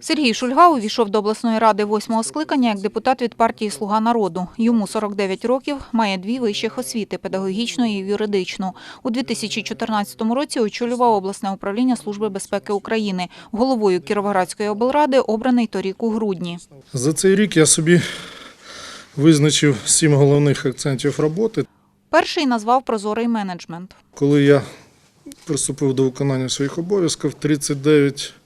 Сергій Шульга увійшов до обласної ради восьмого скликання як депутат від партії Слуга народу. Йому 49 років, має дві вищих освіти педагогічну і юридичну. У 2014 році очолював обласне управління Служби безпеки України. Головою Кіровоградської облради обраний торік у грудні. За цей рік я собі визначив сім головних акцентів роботи. Перший назвав прозорий менеджмент. Коли я приступив до виконання своїх обов'язків, 39 е,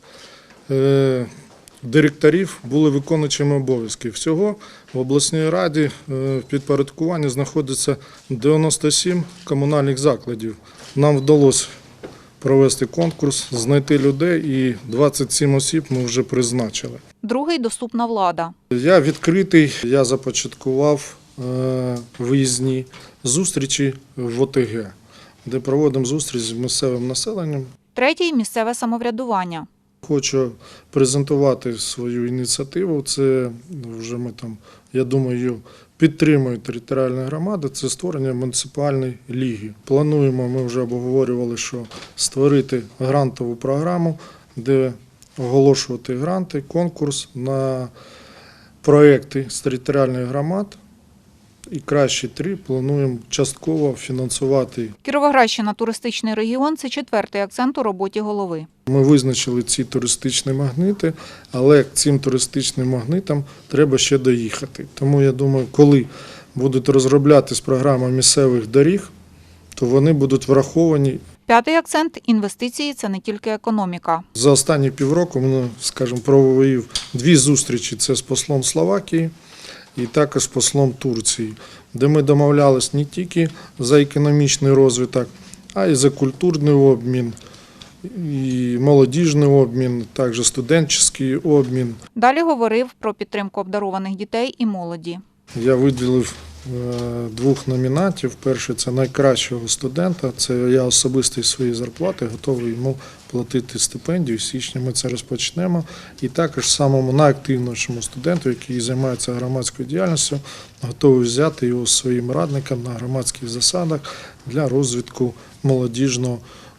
директорів були виконуючими обов'язків. Всього в обласній раді е, в підпорядкуванні знаходиться 97 комунальних закладів. Нам вдалося провести конкурс, знайти людей, і 27 осіб ми вже призначили. Другий доступна влада. Я відкритий, я започаткував е, виїзні зустрічі в ОТГ, де проводимо зустріч з місцевим населенням. Третій місцеве самоврядування. Хочу презентувати свою ініціативу. Це вже ми там, я думаю, підтримують територіальні громади. Це створення муніципальної ліги. Плануємо, ми вже обговорювали, що створити грантову програму, де оголошувати гранти, конкурс на проекти з територіальних громад. І кращі три плануємо частково фінансувати Кіровоградщина туристичний регіон це четвертий акцент у роботі голови. Ми визначили ці туристичні магнити, але цим туристичним магнитам треба ще доїхати. Тому я думаю, коли будуть розроблятись програми місцевих доріг, то вони будуть враховані. П'ятий акцент інвестиції це не тільки економіка. За останні півроку ми, скажімо, провів дві зустрічі: це з послом Словакії і також послом Турції, де ми домовлялись не тільки за економічний розвиток, а й за культурний обмін. І молодіжний обмін, також студентський обмін. Далі говорив про підтримку обдарованих дітей і молоді. Я виділив двох номінантів. Перший це найкращого студента. Це я особисто із своєї зарплати готовий йому платити стипендію. З січня ми це розпочнемо. І також самому найактивнішому студенту, який займається громадською діяльністю, готовий взяти його своїм радником на громадських засадах для розвитку молодіжного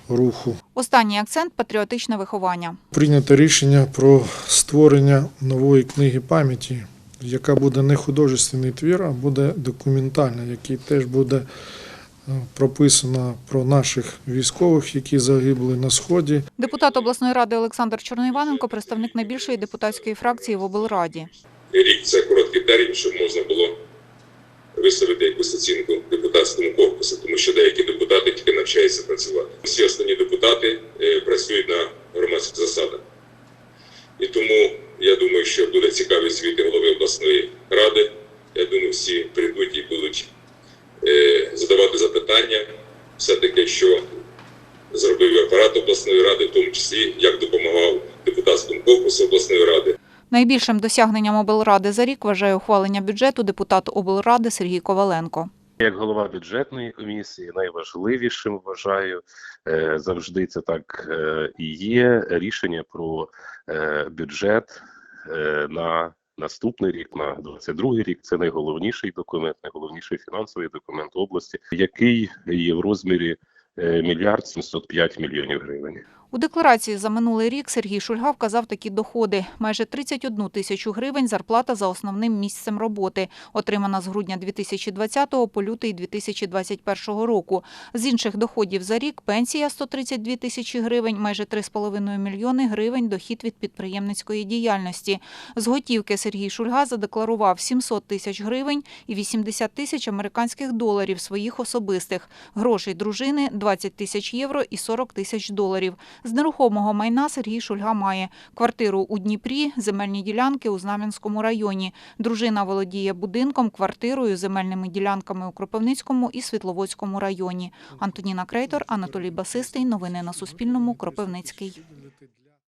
руху. Останній акцент патріотичне виховання. Прийнято рішення про створення нової книги пам'яті, яка буде не художественний твір, а буде документальна, який теж буде е, прописано про наших військових, які загибли на сході. Депутат обласної ради Олександр Чорноіваненко, представник найбільшої депутатської фракції в облраді. рік це короткий термін, щоб можна було виставити якусь оцінку депутатському корпусу, тому що деякі депутати тільки навчаються працювати. Всі основні депутати е, працюють на громадських засадах. І тому думаю, що буде цікавий звіт голови обласної ради. Я думаю, всі прийдуть і будуть е, задавати запитання, все-таки, що зробив апарат обласної ради, в тому числі як допомагав депутатському корпусу обласної ради. Найбільшим досягненням облради за рік вважає ухвалення бюджету депутат облради Сергій Коваленко. Як голова бюджетної комісії, найважливішим вважаю е, завжди це так е, і є рішення про е, бюджет на наступний рік, на 22 рік. Це найголовніший документ, найголовніший фінансовий документ області, який є в розмірі е, мільярд 705 мільйонів гривень. У декларації за минулий рік Сергій Шульга вказав такі доходи. Майже 31 тисячу гривень зарплата за основним місцем роботи, отримана з грудня 2020 по лютий 2021 року. З інших доходів за рік пенсія 132 тисячі гривень, майже 3,5 мільйони гривень дохід від підприємницької діяльності. З готівки Сергій Шульга задекларував 700 тисяч гривень і 80 тисяч американських доларів своїх особистих, грошей дружини 20 тисяч євро і 40 тисяч доларів. З нерухомого майна Сергій Шульга має квартиру у Дніпрі, земельні ділянки у Знам'янському районі. Дружина володіє будинком, квартирою, земельними ділянками у Кропивницькому і Світловодському районі. Антоніна Крейтор, Анатолій Басистий. Новини на Суспільному. Кропивницький.